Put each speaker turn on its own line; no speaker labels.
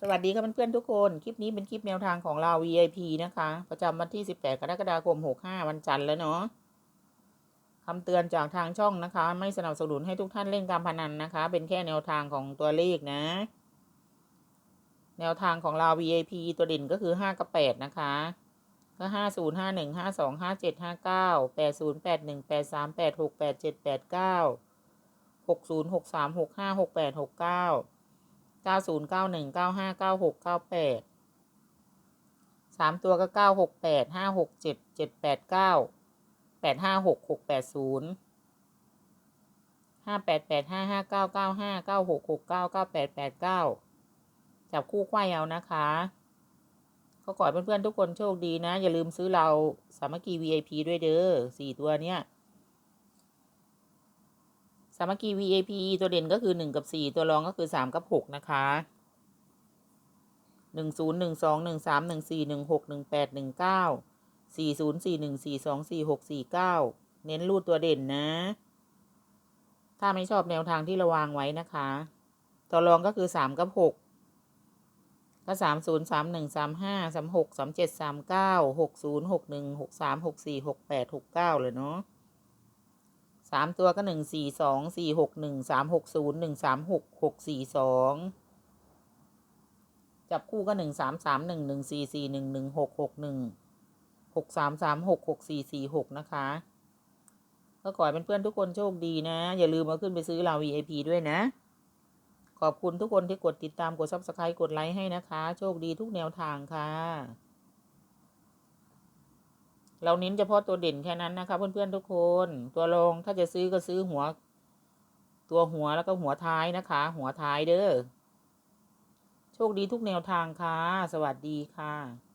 สวัสดีค่ะเพื่อนๆทุกคน คลิปนี้เป็นคลิปแนวทางของเรา VIP นะคะ ประจำวันที่ 18 กรกฎาคม 65 วันจันทร์แล้วเนาะคำเตือนจากทางช่องนะคะ ไม่สนับสนุนให้ทุกท่านเล่นการพนันนะคะ เป็นแค่แนวทางของตัวเลขนะ แนวทางของเรา VIP ตัวเด่นก็คือ 5 กับ 8 นะคะ ก็ 50 51 52 57 59 80 81 83 86 87 89 60 63 65 68 69 เก้าศูนย์เก้าหนึ่งเก้าห้าเก้าหกเก้าแปดสามตัวก็เก้าหกแปดห้าหกเจ็ดเจ็ดแปดเก้าแปดห้าหกหกแปดศูนย์ห้าแปดแปดห้าห้าเก้าเก้าห้าเก้าหกหกเก้าเก้าแปดแปดเก้าจับคู่ควายเอานะคะ ก็ขอให้เพื่อนๆทุกคนโชคดีนะ อย่าลืมซื้อเราสามัคคี VIP ด้วยเด้อสี่ตัวเนี้ย มัคคี VAP ตัวเด่นก็คือหนึ่งกับสี่ตัวรองก็คือสามกับหกนะคะหนึ่งศูนย์หนึ่งสองหนึ่งสามหนึ่งสี่หนึ่งหกหนึ่งแปดหนึ่งเก้าสี่ศูนย์สี่หนึ่งสี่สองสี่หกสี่เก้าเน้นรูดตัวเด่นนะ ถ้าไม่ชอบแนวทางที่ระวางไว้นะคะตัวรองก็คือสามกับหกก็สามศูนย์สามหนึ่งสามห้าสามหกสามเจ็ดสามเก้าหกศูนย์หกหนึ่งหกสามหกสี่หกแปดหกเก้าเลยเนาะ สามตัวก็หนึ่งสี่สองสี่หกหนึ่งสามหกศูนย์หนึ่งสามหกหกสี่สองจับคู่ก็หนึ่งสามสามหนึ่งหนึ่งสี่สี่หนึ่งหนึ่งหกหกหนึ่งหกสามสามหกหกสี่สี่หกนะคะ ก็ขอให้เพื่อนๆทุกคนโชคดีนะ อย่าลืมมาขึ้นไปซื้อเรา VIP ด้วยนะ ขอบคุณทุกคนที่กดติดตามกด subscribe กดไลค์ให้นะคะ โชคดีทุกแนวทางค่ะ เราเน้นเฉพาะตัวเด่นแค่นั้นนะคะเพื่อนๆทุกคน ตัวรองถ้าจะซื้อก็ซื้อหัว ตัวหัวแล้วก็หัวท้ายนะคะ หัวท้ายเด้อ โชคดีทุกแนวทางค่ะ สวัสดีค่ะ